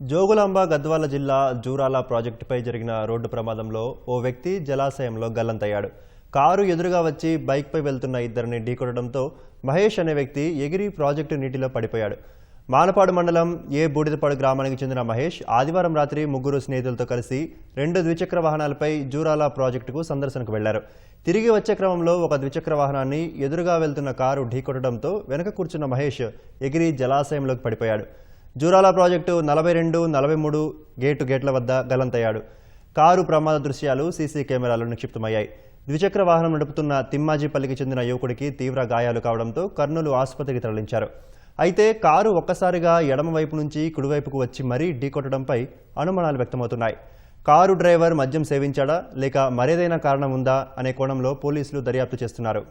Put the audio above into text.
జోగులాంబ గద్వాల జిల్లా జూరాల ప్రాజెక్టుపై జరిగిన రోడ్డు ప్రమాదంలో ఓ వ్యక్తి జలాశయంలో గల్లంతయ్యాడు. కారు ఎదురుగా వచ్చి బైక్పై వెళ్తున్న ఇద్దరిని ఢీకొట్టడంతో మహేష్ అనే వ్యక్తి ఎగిరి ప్రాజెక్టు నీటిలో పడిపోయాడు. మానపాడు మండలం ఏ బూడిదపాడు గ్రామానికి చెందిన మహేష్ ఆదివారం రాత్రి ముగ్గురు స్నేహితులతో కలిసి రెండు ద్విచక్ర వాహనాలపై జూరాల ప్రాజెక్టుకు సందర్శనకు వెళ్ళారు. తిరిగి వచ్చే క్రమంలో ఒక ద్విచక్ర వాహనాన్ని ఎదురుగా వెళ్తున్న కారు ఢీకొట్టడంతో వెనక కూర్చున్న మహేష్ ఎగిరి జలాశయంలోకి పడిపోయాడు. జూరాల ప్రాజెక్టు నలభై రెండు నలభై మూడు గేటు గేట్ల వద్ద గలంతయ్యాడు. కారు ప్రమాద దృశ్యాలు సీసీ కెమెరాలు నిక్షిప్తమయ్యాయి. ద్విచక్ర వాహనం నడుపుతున్న తిమ్మాజీపల్లికి చెందిన యువకుడికి తీవ్ర గాయాలు కావడంతో కర్నూలు ఆసుపత్రికి తరలించారు. అయితే కారు ఒక్కసారిగా ఎడమవైపు నుంచి కుడివైపుకు వచ్చి మరీ ఢీకొట్టడంపై అనుమానాలు వ్యక్తమవుతున్నాయి. కారు డ్రైవర్ మద్యం సేవించాడా లేక మరేదైనా కారణం ఉందా అనే కోణంలో పోలీసులు దర్యాప్తు చేస్తున్నారు.